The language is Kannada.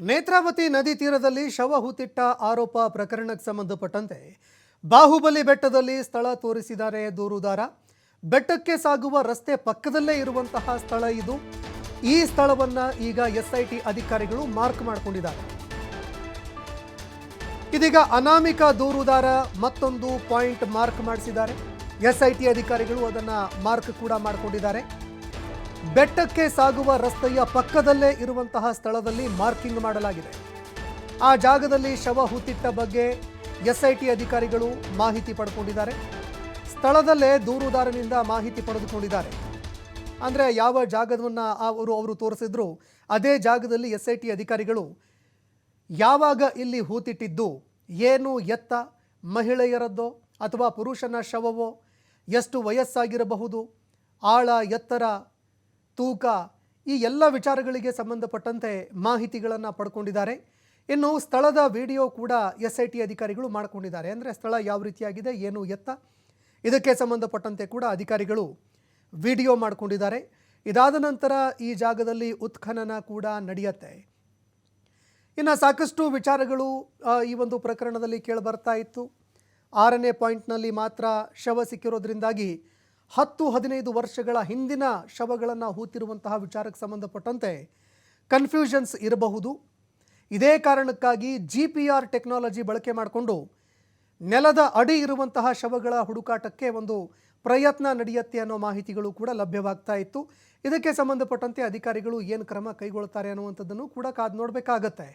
ನೇತ್ರಾವತಿ ನದಿ ತೀರದಲ್ಲಿ ಶವ ಹೂತಿಟ್ಟ ಆರೋಪ ಪ್ರಕರಣಕ್ಕೆ ಸಂಬಂಧಪಟ್ಟಂತೆ ಬಾಹುಬಲಿ ಬೆಟ್ಟದಲ್ಲಿ ಸ್ಥಳ ತೋರಿಸಿದ್ದಾರೆ ದೂರುದಾರ. ಬೆಟ್ಟಕ್ಕೆ ಸಾಗುವ ರಸ್ತೆ ಪಕ್ಕದಲ್ಲೇ ಇರುವಂತಹ ಸ್ಥಳ ಇದು. ಈ ಸ್ಥಳವನ್ನ ಈಗ ಎಸ್ಐಟಿ ಅಧಿಕಾರಿಗಳು ಮಾರ್ಕ್ ಮಾಡಿಕೊಂಡಿದ್ದಾರೆ. ಇದೀಗ ಅನಾಮಿಕ ದೂರುದಾರ ಮತ್ತೊಂದು ಪಾಯಿಂಟ್ ಮಾರ್ಕ್ ಮಾಡಿಸಿದ್ದಾರೆ. ಎಸ್ಐಟಿ ಅಧಿಕಾರಿಗಳು ಅದನ್ನ ಮಾರ್ಕ್ ಕೂಡ ಮಾಡಿಕೊಂಡಿದ್ದಾರೆ. ಬೆಟ್ಟಕ್ಕೆ ಸಾಗುವ ರಸ್ತೆಯ ಪಕ್ಕದಲ್ಲೇ ಇರುವಂತಹ ಸ್ಥಳದಲ್ಲಿ ಮಾರ್ಕಿಂಗ್ ಮಾಡಲಾಗಿದೆ. ಆ ಜಾಗದಲ್ಲಿ ಶವ ಹೂತಿಟ್ಟ ಬಗ್ಗೆ ಎಸ್ಐಟಿ ಅಧಿಕಾರಿಗಳು ಮಾಹಿತಿ ಪಡ್ಕೊಂಡಿದ್ದಾರೆ ಸ್ಥಳದಲ್ಲೇ ದೂರುದಾರನಿಂದ ಮಾಹಿತಿ ಪಡೆದುಕೊಂಡಿದ್ದಾರೆ. ಅಂದರೆ ಯಾವ ಜಾಗವನ್ನು ಅವರು ಅವರು ತೋರಿಸಿದ್ರು, ಅದೇ ಜಾಗದಲ್ಲಿ ಎಸ್ ಐ ಅಧಿಕಾರಿಗಳು ಯಾವಾಗ ಇಲ್ಲಿ ಹೂತಿಟ್ಟಿದ್ದು, ಏನು ಎತ್ತ, ಮಹಿಳೆಯರದ್ದೋ ಅಥವಾ ಪುರುಷನ ಶವವೋ, ಎಷ್ಟು ವಯಸ್ಸಾಗಿರಬಹುದು, ಆಳ, ಎತ್ತರ ತೂಕ, ಈ ಎಲ್ಲ ವಿಚಾರಗಳಿಗೆ ಸಂಬಂಧಪಟ್ಟಂತೆ ಮಾಹಿತಿಗಳನ್ನು ಪಡ್ಕೊಂಡಿದ್ದಾರೆ. ಇನ್ನು ಸ್ಥಳದ ವಿಡಿಯೋ ಕೂಡ ಎಸ್ ಐ ಟಿ ಅಧಿಕಾರಿಗಳು ಮಾಡಿಕೊಂಡಿದ್ದಾರೆ. ಅಂದರೆ ಸ್ಥಳ ಯಾವ ರೀತಿಯಾಗಿದೆ, ಏನು ಎತ್ತ, ಇದಕ್ಕೆ ಸಂಬಂಧಪಟ್ಟಂತೆ ಕೂಡ ಅಧಿಕಾರಿಗಳು ವಿಡಿಯೋ ಮಾಡಿಕೊಂಡಿದ್ದಾರೆ. ಇದಾದ ನಂತರ ಈ ಜಾಗದಲ್ಲಿ ಉತ್ಖನನ ಕೂಡ ನಡೆಯುತ್ತೆ. ಇನ್ನು ಸಾಕಷ್ಟು ವಿಚಾರಗಳು ಈ ಒಂದು ಪ್ರಕರಣದಲ್ಲಿ ಕೇಳಿಬರ್ತಾ ಇತ್ತು. ಆರನೇ ಪಾಯಿಂಟ್ನಲ್ಲಿ ಮಾತ್ರ ಶವ ಸಿಕ್ಕಿರೋದ್ರಿಂದಾಗಿ ಹತ್ತು ಹದಿನೈದು ವರ್ಷಗಳ ಹಿಂದಿನ ಶವಗಳನ್ನು ಹೂತಿರುವಂತಹ ವಿಚಾರಕ್ಕೆ ಸಂಬಂಧಪಟ್ಟಂತೆ ಕನ್ಫ್ಯೂಷನ್ಸ್ ಇರಬಹುದು. ಇದೇ ಕಾರಣಕ್ಕಾಗಿ ಜಿ ಪಿ ಆರ್ ಟೆಕ್ನಾಲಜಿ ಬಳಕೆ ಮಾಡಿಕೊಂಡು ನೆಲದ ಅಡಿ ಇರುವಂತಹ ಶವಗಳ ಹುಡುಕಾಟಕ್ಕೆ ಒಂದು ಪ್ರಯತ್ನ ನಡೆಯುತ್ತೆ ಅನ್ನೋ ಮಾಹಿತಿಗಳು ಕೂಡ ಲಭ್ಯವಾಗ್ತಾ ಇತ್ತು. ಇದಕ್ಕೆ ಸಂಬಂಧಪಟ್ಟಂತೆ ಅಧಿಕಾರಿಗಳು ಏನು ಕ್ರಮ ಕೈಗೊಳ್ತಾರೆ ಅನ್ನುವಂಥದ್ದನ್ನು ಕೂಡ ಕಾದು ನೋಡಬೇಕಾಗತ್ತೆ.